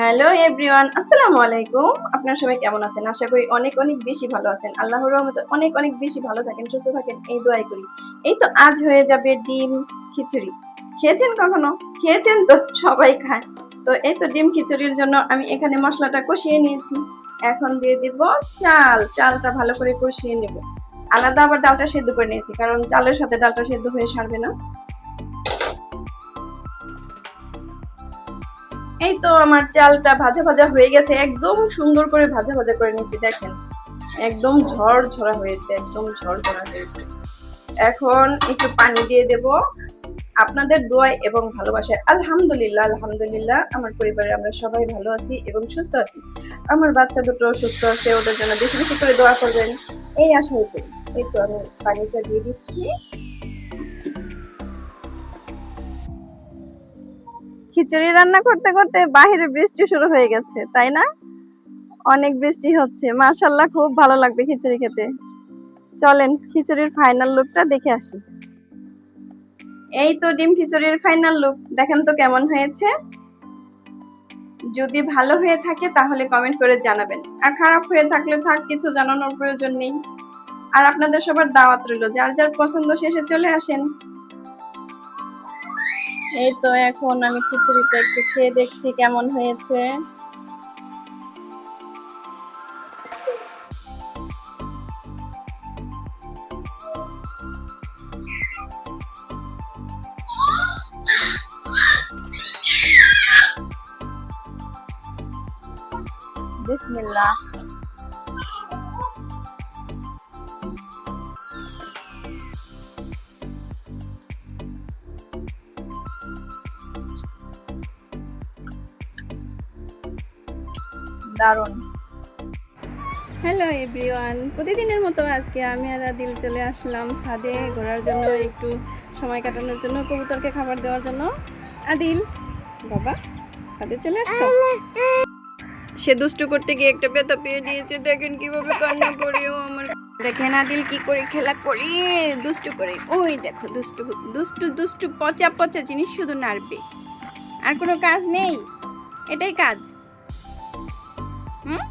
Hello everyone আসসালামু আলাইকুম আপনারা সবাই কেমন আছেন? আশা করি অনেক অনেক বেশি ভালো আছেন। আল্লাহর রহমতে অনেক অনেক বেশি ভালো থাকেন, সুস্থ থাকেন। এই দোয়াই করি। এই তো আজ হয়ে যাবে ডিম খিচুড়ি। খেয়েছেন কখনো? খেয়েছেন তো সবাই খায় তো এই তো ডিম খিচুড়ির জন্য আমি এখানে মশলাটা কষিয়ে নিয়েছি। এখন দিয়ে দিব চাল। চালটা ভালো করে কষিয়ে নেব। আলাদা আবার ডালটা সেদ্ধ করে নিয়েছি, কারণ চালের সাথে ডালটা সেদ্ধ হয়ে সারবে না। এই তো আমার চালটা ভাজা ভাজা হয়ে গেছে, একদম সুন্দর করে ভাজা ভাজা করে নিয়েছি, দেখেন। একদম ঝড় ঝরা হয়েছে, একদম ঝড় ঝরা হয়েছে। এখন একটু পানি দিয়ে দেব। আপনাদের দোয়ায় এবং ভালোবাসায়, আলহামদুলিল্লাহ আলহামদুলিল্লাহ, আমার পরিবারে আমরা সবাই ভালো আছি এবং সুস্থ আছি। আমার বাচ্চা দুটো সুস্থ আছে, ওদের জন্য বেশি বেশি করে দোয়া করবেন। এই আশাই করি এই তো আমি পানিটা দিয়ে দিচ্ছি। খিচুড়ি রান্না করতে করতে বাহিরে বৃষ্টি শুরু হয়ে গেছে, তাই না? অনেক বৃষ্টি হচ্ছে মাশাল্লাহ খুব ভালো লাগবে খিচুড়ি খেতে। চলেন খিচুড়ির ফাইনাল লুকটা দেখে আসি। এই তো ডিম খিচুড়ির ফাইনাল লুক দেখেন তো কেমন হয়েছে। যদি ভালো হয়ে থাকে তাহলে কমেন্ট করে জানাবেন। আর খারাপ হয়ে থাকলে থাক কিছু জানানোর প্রয়োজন নেই। আর আপনাদের সবার দাওয়াত রইল, যার যার পছন্দ শেষে চলে আসেন। এই তো এখন আমি খিচুড়িটা একটু খেয়ে দেখছি কেমন হয়েছে। বিসমিল্লাহ। দারুণ। হ্যালো এভরিওয়ান প্রতিদিনের মতো আজকে আমি আর আদিল চলে আসলাম ছাদে ঘোরার জন্য, একটু সময় কাটানোর জন্য, কবুতরকে খাবার দেওয়ার জন্য। আদিল, বাবা, ছাদে চলে আসছো? সে দুষ্টু করতে গিয়ে একটা পেতা পেয়ে দিয়েছে দেখেন কীভাবে কান্না করে। ও আমার দেখেন আদিল কি করে খেলা করে। দুষ্টু করে। ওই দেখো, দুষ্টু দুষ্টু দুষ্টু, পচা পচা জিনিস শুধু নাড়বে। আর কোনো কাজ নেই? এটাই কাজ। হুম?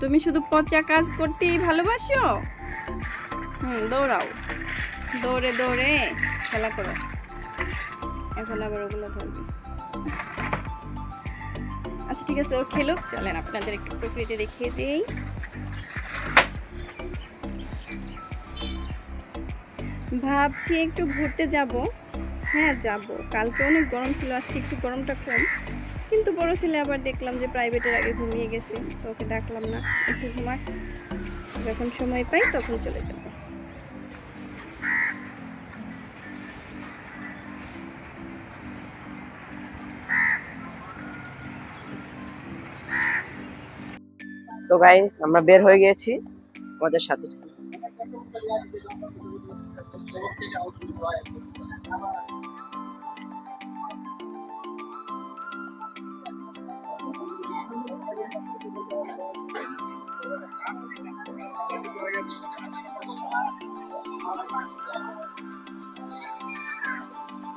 তুমি শুধু পচা কাজ করতেই ভালোবাসো? হুম, দৌড়াও। দৌড়ে দৌড়ে। খেলা করো। এখন আবার ওগুলো ধরবে। আচ্ছা ঠিক আছে, ও খেলুক। চলেন, আপনাদের একটু প্রকৃতি দেখিয়ে দিই। ভাবছি একটু ঘুরতে যাব। হ্যাঁ যাব। কালকে অনেক গরম ছিল, আজকে একটু গরমটা কম। কিন্তু বড় ছেলে আবার দেখলাম যে প্রাইভেটের আগে ঘুমিয়ে গেছে, তো ওকে ডাকলাম না। একটু ঘুমাক যখন সময় পাই তখন চলে যাব। তো গাই আমরা বের হয়ে গিয়েছি আমাদের সাথে।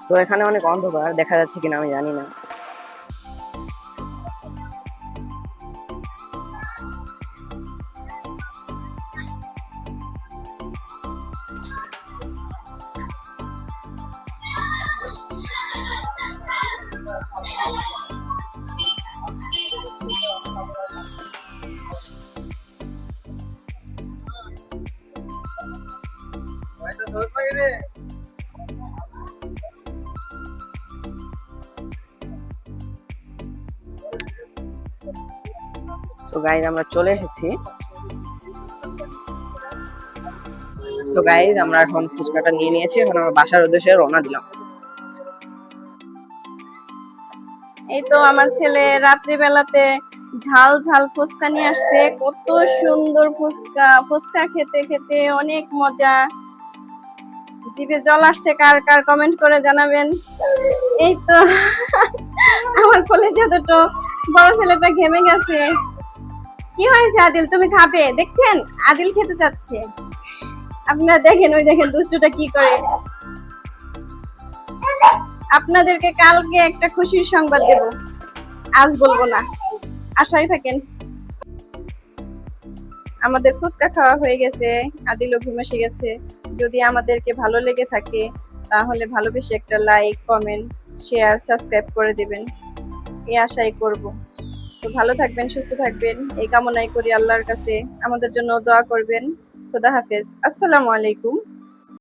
তো এখানে অনেক অন্ধকার দেখা যাচ্ছে কিনা আমি জানি না। তো গাইজ আমরা চলে এসেছি। তো গাইজ আমরা এখন ফুচকাটা নিয়ে নিয়েছি। এখন আমরা বাসার উদ্দেশ্যে রওনা দিলাম। এই তো আমার ছেলে রাত্রিবেলাতে ঝাল ঝাল ফুচকা নিয়ে আসছে। কত সুন্দর ফুচকা। ফুচকা খেতে খেতে অনেক মজা। জিভে জল আসছে। কার কার কমেন্ট করে জানাবেন। এই তো, আমার কলেজে দুটো বড় ছেলেটা ঘেমে গেছে। কি হয়েছে আদিল? তুমি খাবে? দেখছেন? আদিল খেতে চাচ্ছে। আপনারা দেখেন, ওই দেখেন দুষ্টুটা কি করে। আপনাদেরকে কালকে একটা খুশির সংবাদ দেব। আজ বলব না। আশায় থাকেন। আমাদের ফুচকা খাওয়া হয়ে গেছে। আদিলও ঘুম এসে গেছে। যদি আমাদেরকে ভালো লেগে থাকে, তাহলে ভালোবেসে একটা লাইক কমেন্ট শেয়ার সাবস্ক্রাইব করে দেবেন। এই আশাই করব। তো ভালো থাকবেন, সুস্থ থাকবেন। এই কামনাই করি আল্লাহর কাছে। আমাদের জন্য দোয়া করবেন। খোদা হাফেজ। আসসালামু আলাইকুম।